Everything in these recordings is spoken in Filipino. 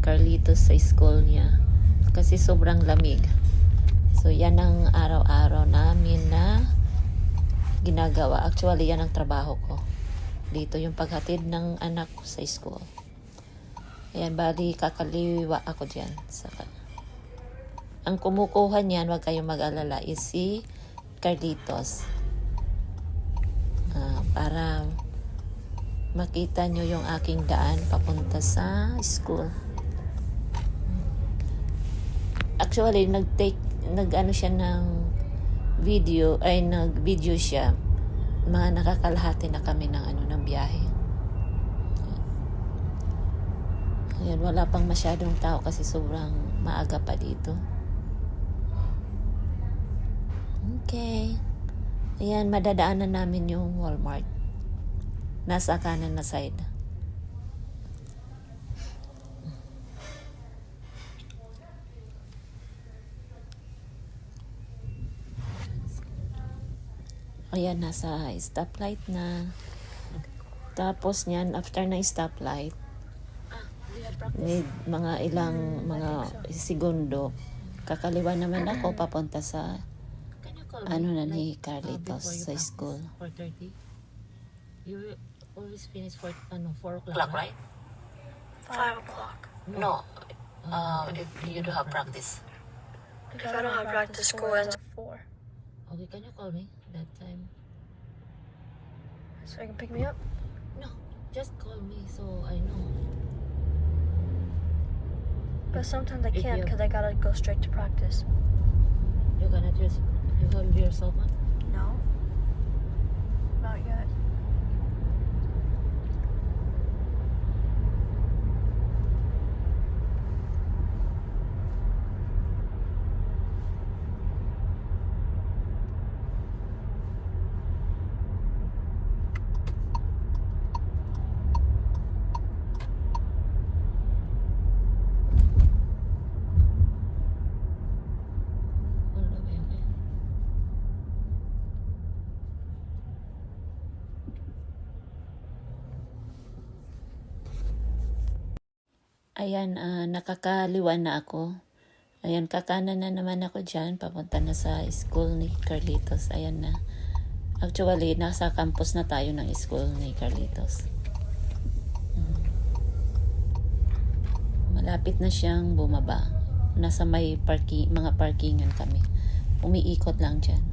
Carlitos sa school niya. Kasi sobrang lamig. So, yan ang araw-araw namin na ginagawa. Actually, yan ang trabaho ko. Dito yung paghatid ng anak ko sa school. Ayan, bali kakaliwa ako dyan. Sa, ang kumukuha niyan, wag kayong mag-alala, is si Carlitos. Ah, para makita nyo yung aking daan papunta sa school. Actually, nag-take, nag-ano siya ng video, ay nag-video siya. Mga nakakalahati na kami ng ano, ng biyahe. Ayan, wala pang masyadong tao kasi sobrang maaga pa dito. Okay. Ayan, madadaanan namin yung Walmart. Nasa kanan na side. Ayan, nasa stoplight na. Tapos niyan, after ng stoplight, need mga ilang mga segundo, kakaliwa naman ako papunta sa ano na ni Carlitos sa school. 4.30? You will always finish for, ano, 4 o'clock, Clock, right? Five o'clock. No. Uh, if you do have practice. If I don't have practice, school ends at four. Okay, can you call me that time? So you can pick me up. No, just call me so I know. But sometimes I If can't you- because I gotta go straight to practice. You cannot just, you have your cell phone? No. Ayan, ah, nakakaliwa na ako. Ayan, kakanan na naman ako dyan. Papunta na sa school ni Carlitos. Ayan na. Actually, nasa campus na tayo ng school ni Carlitos. Malapit na siyang bumaba. Nasa may parking, mga parkingan kami. Umiikot lang dyan.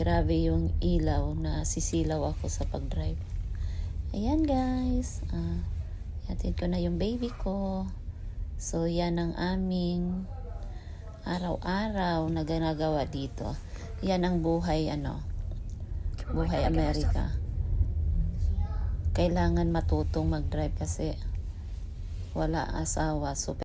Grabe yung ilaw na sisilaw ako sa pag-drive. Ayan guys. Ah, Hatid ko na yung baby ko. So, yan ang aming araw-araw na ginagawa dito. Yan ang buhay, ano, buhay Amerika. Kailangan matutong mag-drive kasi wala asawa. So,